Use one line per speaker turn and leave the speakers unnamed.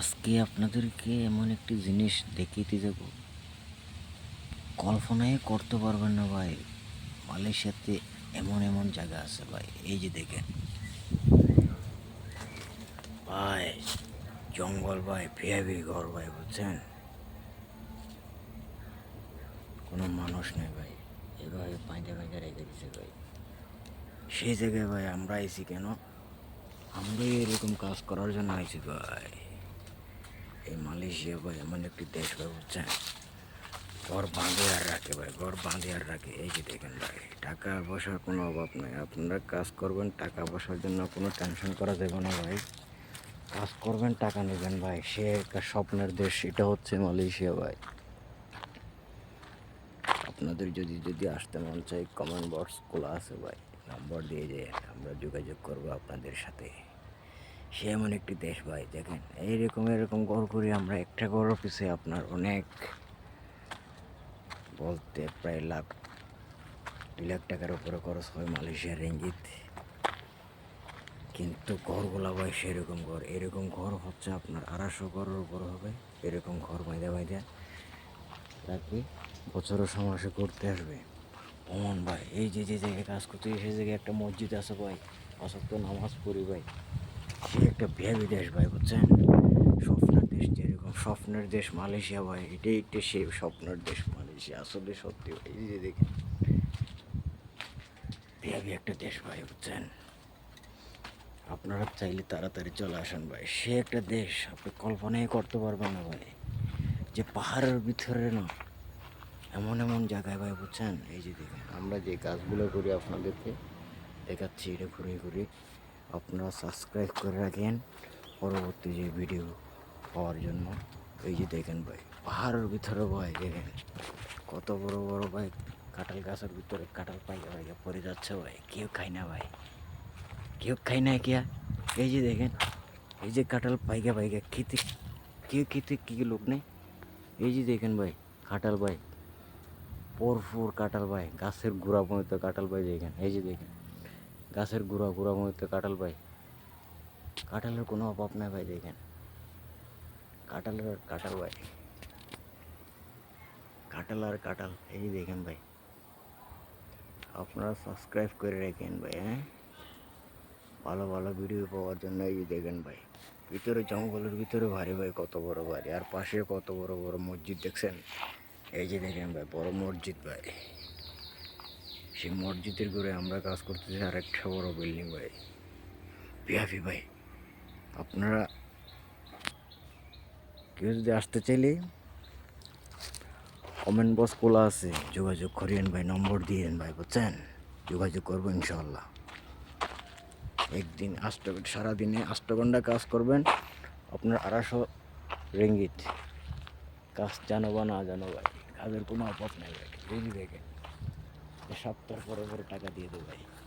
আজকে আপনাদেরকে এমন একটি জিনিস দেখিয়ে যাব। কল্পনাই করতে পারবেন না ভাই। মালয়েশিয়াতে এমন এমন জায়গা আছে ভাই, এই যে দেখেন। ভাই, জঙ্গল ভাই ভিআইপি ঘর ভাই, বুঝছেন? কোনো মানুষ নেই ভাই, এভাবে পাঁচা পাঁচা রেখে দিছে ভাই। সেই জায়গায় ভাই আমরা আইছি কেন? আমরা এরকম কাজ করার জন্য আইছি ভাই। এই মালয়েশিয়া ভাই এমন একটি দেশ ভাই, বুঝছেন? ঘর বাঁধে আর রাখে ভাই, ঘর বাঁধে আর রাখে। এই যে দেখেন ভাই, টাকা পয়সার কোনো অভাব নাই। আপনারা কাজ করবেন, টাকা পয়সার জন্য কোনো টেনশন করা যাবে না ভাই। কাজ করবেন, টাকা নেবেন ভাই। সে একটা স্বপ্নের দেশ, এটা হচ্ছে মালয়েশিয়া ভাই। আপনাদের যদি যদি আসতে মন চাই কমেন্ট বক্স খোলা আছে ভাই। নম্বর দিয়ে যায় আমরা যোগাযোগ করব আপনাদের সাথে। সে এমন একটি দেশ ভাই, দেখেন, এইরকম এরকম ঘর করি আমরা একটা ঘর পিছে আপনার অনেক বলতে প্রায় লাখ, দুই লাখ টাকার উপরে খরচ হয় মালয়েশিয়ার রেঞ্জিত কিন্তু ঘরগুলা ভাই সেরকম ঘর এরকম ঘর হচ্ছে আপনার আড়াইশো ঘরের উপর হবে, এরকম ঘর বাইদা বাইদা রাখবে, বছরের সময় সে করতে আসবে। অমন ভাই, এই যে যে জায়গায় কাজ করতে, সেই জায়গায় একটা মসজিদ আছে ভাই অসত্য নামাজ পড়ি ভাই। সে একটা ভেবি দেশ ভাই, বুঝছেন? স্বপ্নের দেশ যেরকম স্বপ্নের দেশ মালয়েশিয়া ভাই, এটাই একটা সে স্বপ্নের দেশ মালয়েশিয়া, আসলে সত্যি ভাই, এই যে দেখেন। ভেবি একটা দেশ ভাই, বুঝছেন? আপনারা চাইলে তাড়াতাড়ি চলে আসেন ভাই। সে একটা দেশ, আপনি কল্পনাই করতে পারবেন না ভাই। যে পাহাড়ের ভিতরে না, এমন এমন জায়গায় ভাই, বুঝছেন? এই যে দেখেন, আমরা যে কাজগুলো করি আপনাদেরকে, দেখাচ্ছি, এটা ঘুরে ঘুরে আপনারা সাবস্ক্রাইব করে রাখেন পরবর্তী যে ভিডিও পাওয়ার জন্য। এই যে দেখেন ভাই, পাহাড়ের ভিতরে ভাই, দেখেন কত বড় বড় ভাই, কাঁঠাল গাছের ভিতরে কাঁঠাল পাইকা পাইকা পড়ে যাচ্ছে ভাই, কেউ খায় না ভাই। কেউ খায় না কিয়া? এই যে দেখেন, এই যে কাঁঠাল পাইকা পাইকা খেতে, কেউ খেতে কি লোক নেই? এই যে দেখেন ভাই, কাঁঠাল ভাই পরপুর কাঁঠাল ভাই, গাছের গোড়া পর্যন্ত কাঁঠাল ভাই দেখেন, এই যে দেখেন। গাছের গুঁড়া গুঁড়া মধ্যে কাঁঠাল ভাই কাঁঠালের কোনো অভাব নাই ভাই দেখেন। কাঁঠালের আর কাঁঠাল ভাই। কাঁঠাল আর কাঁঠাল, এই দেখেন ভাই। আপনারা সাবস্ক্রাইব করে রাখেন ভাই হ্যাঁ? ভালো ভালো ভিডিও পাওয়ার জন্য এই দেখেন ভাই। ভিতরে জঙ্গলের ভিতরে ভারী ভাই, কত বড় বাড়ি আর পাশে কত বড় বড় মসজিদ দেখছেন? এই যে দেখেন ভাই, বড় মসজিদ ভাই। সেই মসজিদের ঘুরে আমরা কাজ করতেছি আর একটা বড় বিল্ডিং ভাই। বিহাফি ভাই, আপনারা কেউ যদি আসতে চাইলে কমেন্ট বক্স খোলা আছে। যোগাযোগ করিয়েন ভাই, নম্বর দিয়েন ভাই, বুঝছেন? যোগাযোগ করব ইনশাল্লাহ একদিন আষ্ট সারাদিনে আষ্ট ঘণ্টা কাজ করবেন। আপনার আড়াইশো রেঙ্গিত। কাজ জানো বা না জানো ভাই, কাজের কোনো অভাব নাই ভাই এই দেখেন সপ্তাহ পরে পরে টাকা দিয়ে দেবে।